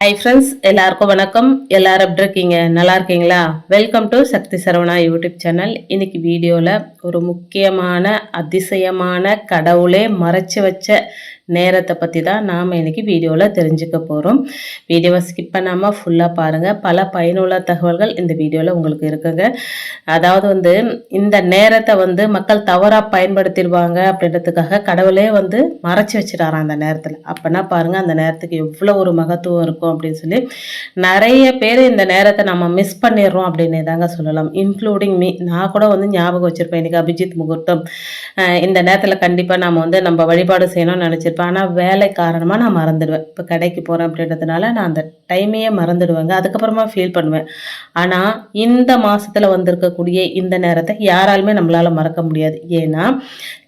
Hi friends எல்லாருக்கும் வணக்கம். எல்லாரும் எப்படி இருக்கீங்க? நல்லா இருக்கீங்களா? Welcome to Sakthi Saravana YouTube channel. இன்னைக்கு வீடியோவில் ஒரு முக்கியமான அதிசயமான கடவுளே மறைச்சு வச்ச நேரத்தை பற்றி தான் நாம் இன்றைக்கி வீடியோவில் தெரிஞ்சுக்க போகிறோம் வீடியோவை ஸ்கிப் பண்ணாமல் ஃபுல்லாக பாருங்கள் பல பயனுள்ள தகவல்கள் இந்த வீடியோவில் உங்களுக்கு இருக்குங்க. அதாவது வந்து இந்த நேரத்தை வந்து மக்கள் தவறாக பயன்படுத்திடுவாங்க அப்படின்றதுக்காக கடவுளே வந்து மறைச்சி வச்சிடாராம் அந்த நேரத்தில். அப்போனா பாருங்கள் அந்த நேரத்துக்கு எவ்வளோ ஒரு மகத்துவம் இருக்கும் அப்படின்னு சொல்லி. நிறைய பேர் இந்த நேரத்தை நம்ம மிஸ் பண்ணிடுறோம் அப்படின்னு தாங்க சொல்லலாம். இன்க்ளூடிங் மீ நான் கூட வந்து ஞாபகம் வச்சுருப்பேன். இன்றைக்கி அபிஜித் முகூர்த்தம். இந்த நேரத்தில் கண்டிப்பாக நம்ம வந்து நம்ம வழிபாடு செய்யணும்னு நினச்சிருப்பேன். ஆனால் வேலை காரணமாக நான் மறந்துடுவேன். இப்போ கடைக்கு போகிறேன் அப்படின்றதுனால நான் அந்த டைமையே மறந்துடுவேங்க. அதுக்கப்புறமா ஃபீல் பண்ணுவேன். ஆனால் இந்த மாதத்தில் வந்திருக்கக்கூடிய இந்த நேரத்தை யாராலுமே நம்மளால் மறக்க முடியாது. ஏன்னா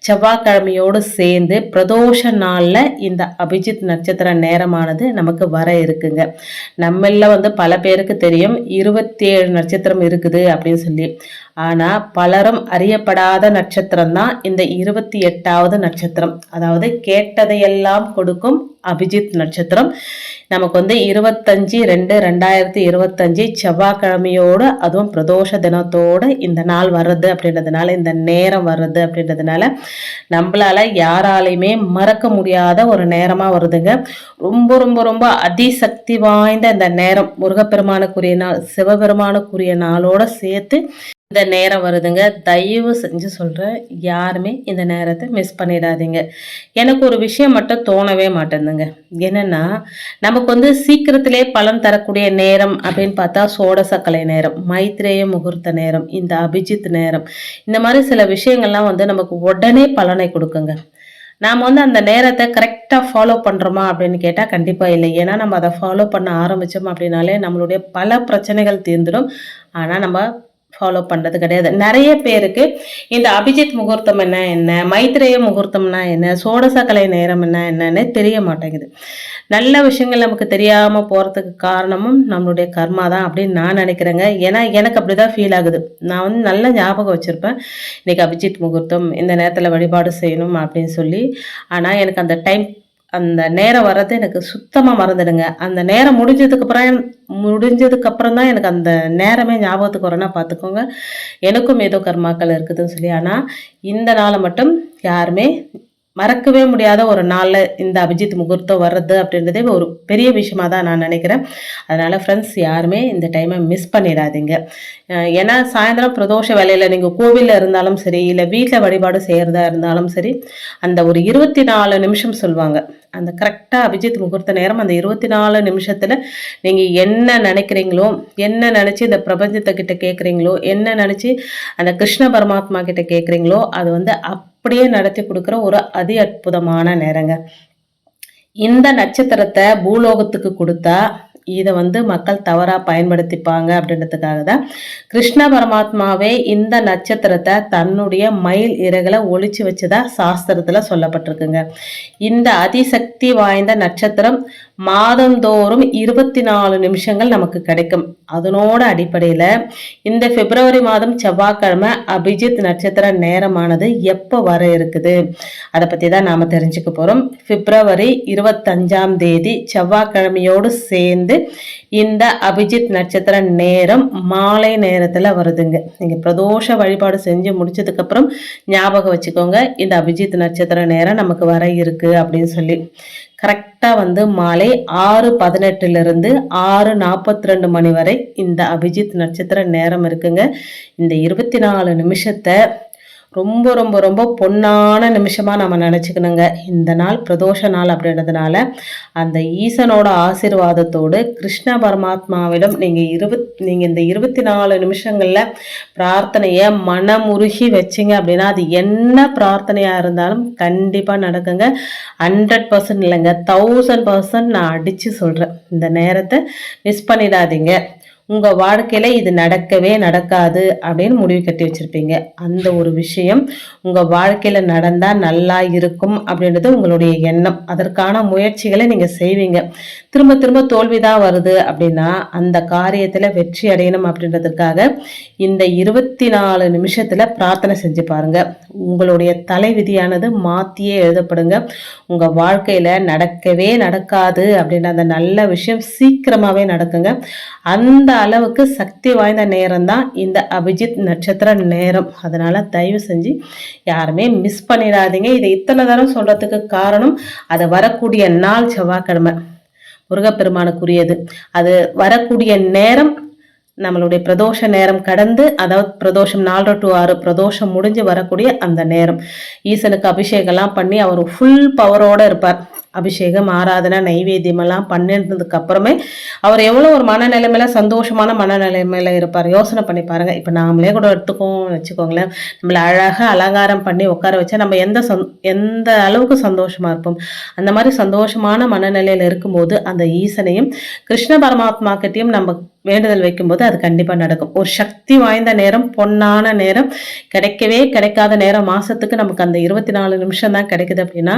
செவ்வாய்க்கிழமையோடு சேர்ந்து பிரதோஷ நாளில் இந்த அபிஜித் நட்சத்திர நேரமானது நமக்கு வர இருக்குங்க. நம்மள வந்து பல பேருக்கு தெரியும். இருபத்தி ஏழு நட்சத்திரம் இருக்குது அப்படின்னு சொல்லி. ஆனால் பலரும் அறியப்படாத நட்சத்திரம் தான் இந்த இருபத்தி எட்டாவது நட்சத்திரம். அதாவது கேட்டதையெல்லாம் கொடுக்கும் அபிஜித் நட்சத்திரம். நமக்கு வந்து இருபத்தஞ்சி ரெண்டு ரெண்டாயிரத்தி இருபத்தஞ்சி செவ்வாய்க்கிழமையோடு அதுவும் பிரதோஷ தினத்தோடு இந்த நாள் வர்றது அப்படின்றதுனால இந்த நேரம் வர்றது அப்படின்றதுனால நம்மளால் யாராலையுமே மறக்க முடியாத ஒரு நேரமாக வருதுங்க. ரொம்ப ரொம்ப ரொம்ப அதிசக்தி வாய்ந்த இந்த நேரம். முருகப்பெருமானுக்குரிய நாள் சிவபெருமானுக்குரிய நாளோட சேர்த்து இந்த நேரம் வருதுங்க. தயவு செஞ்சு சொல்கிறேன் யாருமே இந்த நேரத்தை மிஸ் பண்ணிடாதீங்க. எனக்கு ஒரு விஷயம் மட்டும் தோணவே மாட்டேங்குதுங்க. என்னென்னா நமக்கு வந்து சீக்கிரத்திலே பலன் தரக்கூடிய நேரம் அப்படின்னு பார்த்தா சோடசக்கலை நேரம் மைத்ரேய முகூர்த்த நேரம் இந்த அபிஜித் நேரம். இந்த மாதிரி சில விஷயங்கள்லாம் வந்து நமக்கு உடனே பலனை கொடுக்குங்க. நாம் வந்து அந்த நேரத்தை கரெக்டாக ஃபாலோ பண்ணுறோமா அப்படின்னு கேட்டால் கண்டிப்பாக இல்லை. ஏன்னா நம்ம அதை ஃபாலோ பண்ண ஆரம்பித்தோம் அப்படின்னாலே நம்மளுடைய பல பிரச்சனைகள் தீர்ந்துடும். ஆனால் நம்ம ஃபாலோ பண்ணுறது கிடையாது. நிறைய பேருக்கு இந்த அபிஜித் முகூர்த்தம் என்ன என்ன மைத்ரேய முகூர்த்தம்னா என்ன சோடசக்கலை நேரம் என்ன என்னன்னு தெரிய மாட்டேங்குது. நல்ல விஷயங்கள் நமக்கு தெரியாமல் போகிறதுக்கு காரணமும் நம்மளுடைய கர்மா தான் அப்படின்னு நான் நினைக்கிறேங்க. ஏன்னா எனக்கு அப்படி தான் ஃபீல் ஆகுது. நான் வந்து நல்ல ஞாபகம் வச்சுருப்பேன். இன்றைக்கி அபிஜித் முகூர்த்தம் இந்த நேரத்தில் வழிபாடு செய்யணும் அப்படின்னு சொல்லி. ஆனால் எனக்கு அந்த டைம் அந்த நேரம் வர்றது எனக்கு சுத்தமாக மறந்துடுங்க. அந்த நேரம் முடிஞ்சதுக்கப்புறம் முடிஞ்சதுக்கப்புறம் தான் எனக்கு அந்த நேரமே ஞாபகத்துக்கு வரேன்னா பார்த்துக்கோங்க. எனக்கும் ஏதோ கர்மாக்கள் இருக்குதுன்னு சொல்லி. ஆனால் இந்த நாளை மட்டும் யாருமே மறக்கவே முடியாத ஒரு நாளில் இந்த அபிஜித் முகூர்த்தம் வர்றது அப்படின்றதே ஒரு பெரிய விஷயமா தான் நான் நினைக்கிறேன். அதனால் ஃப்ரெண்ட்ஸ் யாருமே இந்த டைமை மிஸ் பண்ணிடாதீங்க. ஏன்னா சாயந்தரம் பிரதோஷ வேலையில் நீங்கள் கோவிலில் இருந்தாலும் சரி இல்லை வீட்டில் வழிபாடு செய்கிறதா இருந்தாலும் சரி அந்த ஒரு இருபத்தி நாலு நிமிஷம் சொல்லுவாங்க அந்த கரெக்டாக அபிஜித் முகூர்த்த நேரம் அந்த இருபத்தி நாலு நிமிஷத்தில் நீங்கள் என்ன நினைக்கிறீங்களோ என்ன நினச்சி இந்த பிரபஞ்சத்தை கிட்ட கேட்குறீங்களோ என்ன நினச்சி அந்த கிருஷ்ண பரமாத்மா கிட்ட கேட்குறீங்களோ அது வந்து அப்படியே நடத்தி கொடுக்குற ஒரு அதி அற்புதமான நேரங்க. இந்த நட்சத்திரத்தை பூலோகத்துக்கு கொடுத்தா இதை வந்து மக்கள் தவறாக பயன்படுத்திப்பாங்க அப்படின்றதுக்காக தான் கிருஷ்ண பரமாத்மாவே இந்த நட்சத்திரத்தை தன்னுடைய மயில் இறகுல ஒழிச்சு வச்சதா சாஸ்திரத்தில் சொல்லப்பட்டிருக்குங்க. இந்த அதிசக்தி வாய்ந்த நட்சத்திரம் மாதந்தோறும் இருபத்தி நாலு நிமிஷங்கள் நமக்கு கிடைக்கும். அதனோட அடிப்படையில் இந்த பிப்ரவரி மாதம் செவ்வாய்க்கிழமை அபிஜித் நட்சத்திர நேரமானது எப்போ வர இருக்குது? அதை பற்றி தான் நாம் தெரிஞ்சுக்க போகிறோம் பிப்ரவரி இருபத்தஞ்சாம் தேதி செவ்வாய்க்கிழமையோடு சேர்ந்து இந்த அபிஜித் நட்சத்திர நேரம் மாலை நேரத்தில் வருதுங்க. நீங்கள் பிரதோஷ வழிபாடு செஞ்சு முடிச்சதுக்கப்புறம் ஞாபகம் வச்சுக்கோங்க. இந்த அபிஜித் நட்சத்திர நேரம் நமக்கு வர இருக்குது அப்படின்னு சொல்லி. கரெக்டாக வந்து மாலை ஆறு பதினெட்டுலேருந்து ஆறு நாற்பத்தி ரெண்டு மணி வரை இந்த அபிஜித் நட்சத்திர நேரம் இருக்குங்க. இந்த இருபத்தி நாலு நிமிஷத்தை ரொம்ப ரொம்ப ரொம்ப பொன்னான நிமிஷமாக நம்ம நினச்சிக்கணுங்க. இந்த நாள் பிரதோஷ நாள் அப்படின்றதுனால அந்த ஈசனோட ஆசீர்வாதத்தோடு கிருஷ்ண பரமாத்மாவிடம் நீங்கள் இருபத் நீங்கள் இந்த இருபத்தி நாலு நிமிஷங்களில் பிரார்த்தனையை மனமுருகி வச்சிங்க அப்படின்னா அது என்ன பிரார்த்தனையாக இருந்தாலும் கண்டிப்பாக நடக்குங்க. ஹண்ட்ரட் பர்சன்ட் இல்லைங்க. தௌசண்ட் பர்சன்ட் நான் அடித்து சொல்கிறேன் இந்த நேரத்தை மிஸ் பண்ணிடாதீங்க. உங்கள் வாழ்க்கையில் இது நடக்கவே நடக்காது அப்படின்னு முடிவு கட்டி வச்சுருப்பீங்க. அந்த ஒரு விஷயம் உங்கள் வாழ்க்கையில் நடந்தால் நல்லா இருக்கும் அப்படின்றது உங்களுடைய எண்ணம். அதற்கான முயற்சிகளை நீங்கள் செய்வீங்க. திரும்ப திரும்ப தோல்வி தான் வருது அப்படின்னா அந்த காரியத்தில் வெற்றி அடையணும் அப்படின்றதுக்காக இந்த இருபத்தி நாலு நிமிஷத்தில் பிரார்த்தனை செஞ்சு பாருங்கள் உங்களுடைய தலைவிதியானது மாற்றியே எழுதப்படுங்க. உங்கள் வாழ்க்கையில் நடக்கவே நடக்காது அப்படின்ற அந்த நல்ல விஷயம் சீக்கிரமாகவே நடக்குங்க. அந்த அளவுக்கு சக்தி வாய்ந்த நேரம் தான் இந்த அபிஜித் நட்சத்திர நேரம். அதனால் தயவு செஞ்சு யாருமே மிஸ் பண்ணிடாதீங்க. இதை இத்தனை தரம் சொல்கிறதுக்கு காரணம் அது வரக்கூடிய நாள் செவ்வாய்க்கிழமை. முருகப்பெருமானுக்குரியது. அது வரக்கூடிய நேரம் நம்மளுடைய பிரதோஷ நேரம் கடந்து அதாவது பிரதோஷம் நாலரை டு ஆறு பிரதோஷம் முடிஞ்சு வரக்கூடிய அந்த நேரம். ஈசனுக்கு அபிஷேகம்லாம் பண்ணி அவர் ஃபுல் பவரோடு இருப்பார். அபிஷேகம் ஆராதனை நைவேத்தியம் எல்லாம் பண்ணினதுக்கு அப்புறமே அவர் எவ்வளோ ஒரு மனநிலைமையில சந்தோஷமான மனநிலைமையில இருப்பார். யோசனை பண்ணி பாருங்க. இப்போ நாமளே கூட எடுத்துக்கோம் வச்சுக்கோங்களேன். நம்மளை அழகாக அலங்காரம் பண்ணி உட்கார வச்சா நம்ம எந்த சந் எந்த அளவுக்கு சந்தோஷமா இருப்போம்? அந்த மாதிரி சந்தோஷமான மனநிலையில இருக்கும்போது அந்த ஈசனையும் கிருஷ்ண பரமாத்மா கிட்டையும் நம்ம வேண்டுதல் வைக்கும்போது அது கண்டிப்பாக நடக்கும். ஒரு சக்தி வாய்ந்த நேரம் பொன்னான நேரம் கிடைக்கவே கிடைக்காத நேரம். மாசத்துக்கு நமக்கு அந்த இருபத்தி நாலு நிமிஷம் தான் கிடைக்குது அப்படின்னா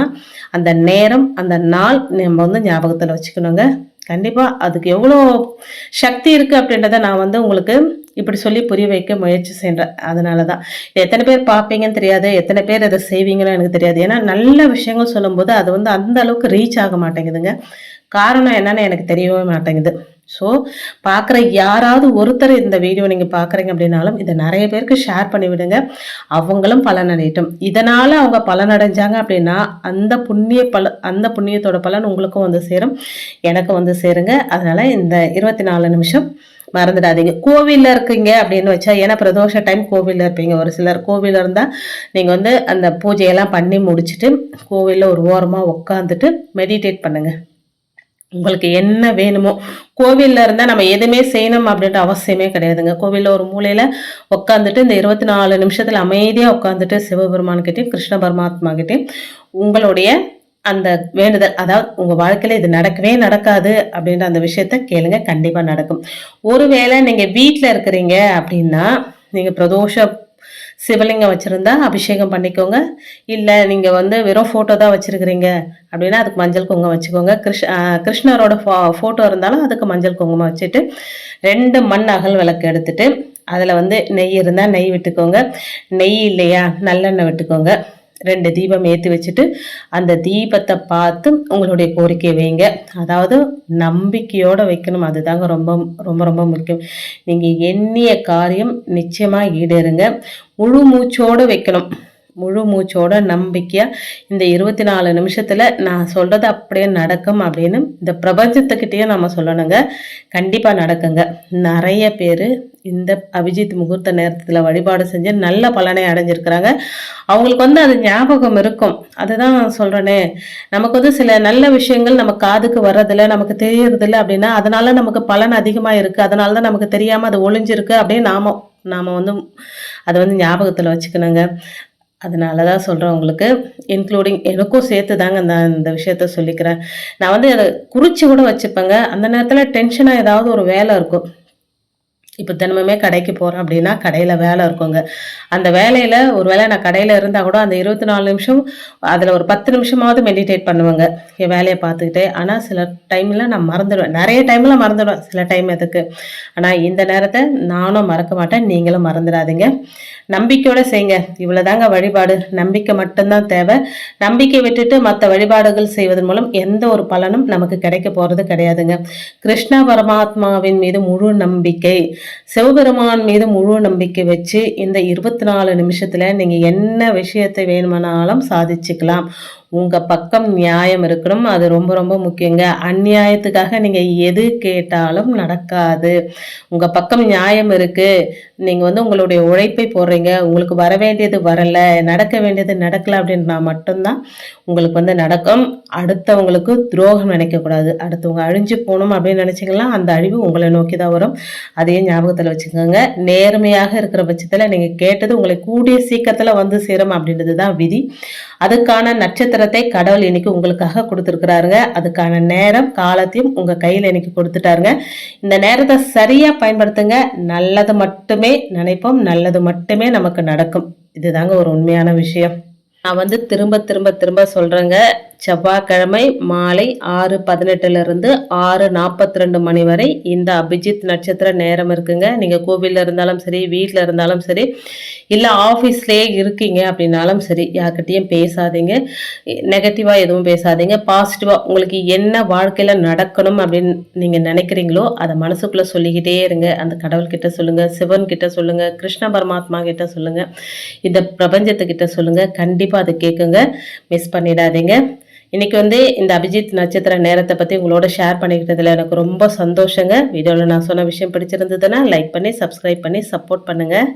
அந்த நேரம் அந்த அந்த நாள் நம்ம வந்து ஞாபகத்தில் வச்சுக்கணுங்க. கண்டிப்பாக அதுக்கு எவ்வளோ சக்தி இருக்குது அப்படின்றத நான் வந்து உங்களுக்கு இப்படி சொல்லி புரிய வைக்க முயற்சி செய்கிறேன் அதனால தான் எத்தனை பேர் பார்ப்பீங்கன்னு தெரியாது. எத்தனை பேர் அதை செய்வீங்கன்னு எனக்கு தெரியாது. ஏன்னா நல்ல விஷயங்கள் சொல்லும்போது அது வந்து அந்த அளவுக்கு ரீச் ஆக மாட்டேங்குதுங்க. காரணம் என்னன்னு எனக்கு தெரியவே மாட்டேங்குது. ஸோ பார்க்குற யாராவது ஒருத்தர் இந்த வீடியோ நீங்கள் பார்க்குறீங்க அப்படின்னாலும் இதை நிறைய பேருக்கு ஷேர் பண்ணிவிடுங்க அவங்களும் பலனடையட்டும். இதனால் அவங்க பலனடைஞ்சாங்க அப்படின்னா அந்த புண்ணிய பல அந்த புண்ணியத்தோட பலன் உங்களுக்கும் வந்து சேரும். எனக்கும் வந்து சேருங்க. அதனால் இந்த இருபத்தி நாலு நிமிஷம் மறந்துடாதீங்க. கோவிலில் இருக்கீங்க அப்படின்னு வச்சா ஏன்னா பிரதோஷ டைம் கோவிலில் இருப்பீங்க. ஒரு சிலர் கோவிலில் இருந்தால் நீங்கள் வந்து அந்த பூஜையெல்லாம் பண்ணி முடிச்சுட்டு கோவிலில் ஒரு ஓரமாக உட்காந்துட்டு மெடிடேட் பண்ணுங்கள் உங்களுக்கு என்ன வேணுமோ. கோவிலில் இருந்தால் நம்ம எதுவுமே செய்யணும் அப்படின்ற அவசியமே கிடையாதுங்க. கோவிலில் ஒரு மூலையில் உட்காந்துட்டு இந்த இருபத்தி நாலு நிமிஷத்தில் அமைதியாக உட்காந்துட்டு சிவபெருமான்கிட்டையும் கிருஷ்ண பரமாத்மா உங்களுடைய அந்த வேண்டுதல் அதாவது உங்கள் வாழ்க்கையில் இது நடக்கவே நடக்காது அப்படின்ற அந்த விஷயத்த கேளுங்க. கண்டிப்பாக நடக்கும். ஒருவேளை நீங்கள் வீட்டில் இருக்கிறீங்க அப்படின்னா நீங்கள் பிரதோஷ சிவலிங்கம் வச்சுருந்தா அபிஷேகம் பண்ணிக்கோங்க. இல்லை நீங்கள் வந்து வெறும் ஃபோட்டோ தான் வச்சுருக்கிறீங்க. அப்படின்னா அதுக்கு மஞ்சள் குங்குமம் வச்சுக்கோங்க. கிருஷ் கிருஷ்ணரோட ஃபோ ஃபோட்டோ இருந்தாலும் அதுக்கு மஞ்சள் குங்குமம் வச்சுட்டு ரெண்டு மண் அகல் விளக்கு எடுத்துட்டு அதில் வந்து நெய் இருந்தால் நெய் விட்டுக்கோங்க. நெய் இல்லையா நல்லெண்ணெய் விட்டுக்கோங்க. ரெண்டு தீபம் ஏற்றி வச்சுட்டு அந்த தீபத்தை பார்த்து உங்களுடைய கோரிக்கை வைங்க. அதாவது நம்பிக்கையோடு வைக்கணும். அதுதாங்க ரொம்ப ரொம்ப ரொம்ப முக்கியம். நீங்கள் எண்ணிய காரியம் நிச்சயமாக ஈடேறுங்க. முழு மூச்சோடு வைக்கணும். முழு மூச்சோட நம்பிக்கையாக இந்த இருபத்தி நாலு நிமிஷத்தில் நான் சொல்கிறது அப்படியே நடக்கும் அப்படின்னு இந்த பிரபஞ்சத்துக்கிட்டேயே நம்ம சொல்லணுங்க. கண்டிப்பாக நடக்குங்க. நிறைய பேர் இந்த அபிஜித் முகூர்த்த நேரத்தில் வழிபாடு செஞ்சு நல்ல பலனை அடைஞ்சிருக்கிறாங்க. அவங்களுக்கு வந்து அது ஞாபகம் இருக்கும். அதுதான் சொல்கிறேனே நமக்கு வந்து சில நல்ல விஷயங்கள் நம்ம காதுக்கு வர்றதில்ல நமக்கு தெரியறதில்ல அப்படின்னா அதனால நமக்கு பலன் அதிகமாக இருக்குது அதனால தான் நமக்கு தெரியாமல் அது ஒளிஞ்சிருக்கு அப்படின்னு நாம நாம் வந்து அதை வந்து ஞாபகத்தில் வச்சுக்கணுங்க. அதனால தான் சொல்கிறேன் உங்களுக்கு. இன்க்ளூடிங் எனக்கும் சேர்த்து தாங்க நான் இந்த விஷயத்த சொல்லிக்கிறேன். நான் வந்து அதை குறித்து கூட வச்சுப்பேங்க. அந்த நேரத்தில் டென்ஷனாக ஏதாவது ஒரு வேலை இருக்கும். இப்போ தினமுமே கடைக்கு போகிறேன் அப்படின்னா கடையில் வேலை இருக்குங்க. அந்த வேலையில் ஒரு வேளை நான் கடையில் இருந்தால் கூட அந்த இருபத்தி நாலு நிமிஷம் அதில் ஒரு பத்து நிமிஷமாவது மெடிடேட் பண்ணுவேங்க. என் வேலையை பார்த்துக்கிட்டே. ஆனால் சில டைமில் நான் மறந்துடுவேன். நிறைய டைமில் மறந்துடுவேன் சில டைம் எதுக்கு. ஆனால் இந்த நேரத்தை நானும் மறக்க மாட்டேன். நீங்களும் மறந்துடாதீங்க. நம்பிக்கையோடு செய்யுங்க இவ்வளோதாங்க வழிபாடு. நம்பிக்கை மட்டும்தான் தேவை. நம்பிக்கை விட்டுட்டு மற்ற வழிபாடுகள் செய்வதன் மூலம் எந்த ஒரு பலனும் நமக்கு கிடைக்க போகிறது கிடையாதுங்க. கிருஷ்ண பரமாத்மாவின் மீது முழு நம்பிக்கை. சிவபெருமான் மீது முழு நம்பிக்கை வச்சு இந்த இருபத்தி நாலு நிமிஷத்தில் நீங்கள் என்ன விஷயத்தை வேணுமானாலும் சாதிச்சுக்கலாம். உங்கள் பக்கம் நியாயம் இருக்கணும். அது ரொம்ப ரொம்ப முக்கியங்க. அந்நியாயத்துக்காக நீங்கள் எது கேட்டாலும் நடக்காது. உங்கள் பக்கம் நியாயம் இருக்குது நீங்கள் வந்து உங்களுடைய உழைப்பை போடுறீங்க. உங்களுக்கு வர வேண்டியது வரலை. நடக்க வேண்டியது நடக்கலை அப்படின்னா மட்டும்தான் உங்களுக்கு வந்து நடக்கும். அடுத்தவங்களுக்கு துரோகம் நினைக்கக்கூடாது. அடுத்தவங்க அழிஞ்சு போகணும் அப்படின்னு நினச்சிங்கன்னா அந்த அழிவு உங்களை நோக்கி தான் வரும். அதையும் ஞாபகத்தில் வச்சுக்கோங்க. நேர்மையாக இருக்கிற பட்சத்தில் நீங்கள் கேட்டது உங்களை கூடிய சீக்கிரத்தில் வந்து சேரும் அப்படின்றது தான் விதி. அதுக்கான நட்சத்திர நட்சத்திரத்தை கடவுள் இன்னைக்கு உங்களுக்காக கொடுத்துருக்குறாருங்க. அதுக்கான நேரம் காலத்தையும் உங்கள் கையில் இன்னைக்கு கொடுத்துட்டாருங்க. இந்த நேரத்தை சரியாக பயன்படுத்துங்க. நல்லது மட்டுமே நினைப்போம் நல்லது மட்டுமே நமக்கு நடக்கும். இதுதாங்க ஒரு உண்மையான விஷயம். நான் வந்து திரும்ப திரும்ப திரும்ப சொல்கிறேங்க செவ்வாய்க்கிழமை மாலை ஆறு பதினெட்டுலேருந்து ஆறு நாற்பத்தி ரெண்டு மணி வரை இந்த அபிஜித் நட்சத்திர நேரம் இருக்குங்க. நீங்கள் கோவிலில் இருந்தாலும் சரி வீட்டில் இருந்தாலும் சரி இல்லை ஆஃபீஸ்லேயே இருக்கீங்க அப்படின்னாலும் சரி யார்கிட்டையும் பேசாதீங்க. நெகட்டிவாக எதுவும் பேசாதீங்க. பாசிட்டிவாக உங்களுக்கு என்ன வாழ்க்கையில் நடக்கணும் அப்படின்னு நீங்கள் நினைக்கிறீங்களோ அதை மனசுக்குள்ளே சொல்லிக்கிட்டே இருங்க. அந்த கடவுள்கிட்ட சொல்லுங்கள் சிவன் கிட்ட சொல்லுங்கள் கிருஷ்ண பரமாத்மா கிட்ட சொல்லுங்கள் இந்த பிரபஞ்சத்துக்கிட்ட சொல்லுங்கள் கண்டிப்பாக அதை கேட்குங்க மிஸ் பண்ணிடாதீங்க. இன்றைக்கி வந்து இந்த அபிஜித் நட்சத்திர நேரத்தை பற்றி உங்களோட ஷேர் பண்ணிக்கிட்டதில் எனக்கு ரொம்ப சந்தோஷங்க. வீடியோவில் நான் சொன்ன விஷயம் பிடிச்சிருந்ததுன்னா லைக் பண்ணி சப்ஸ்கிரைப் பண்ணி சப்போர்ட் பண்ணுங்கள்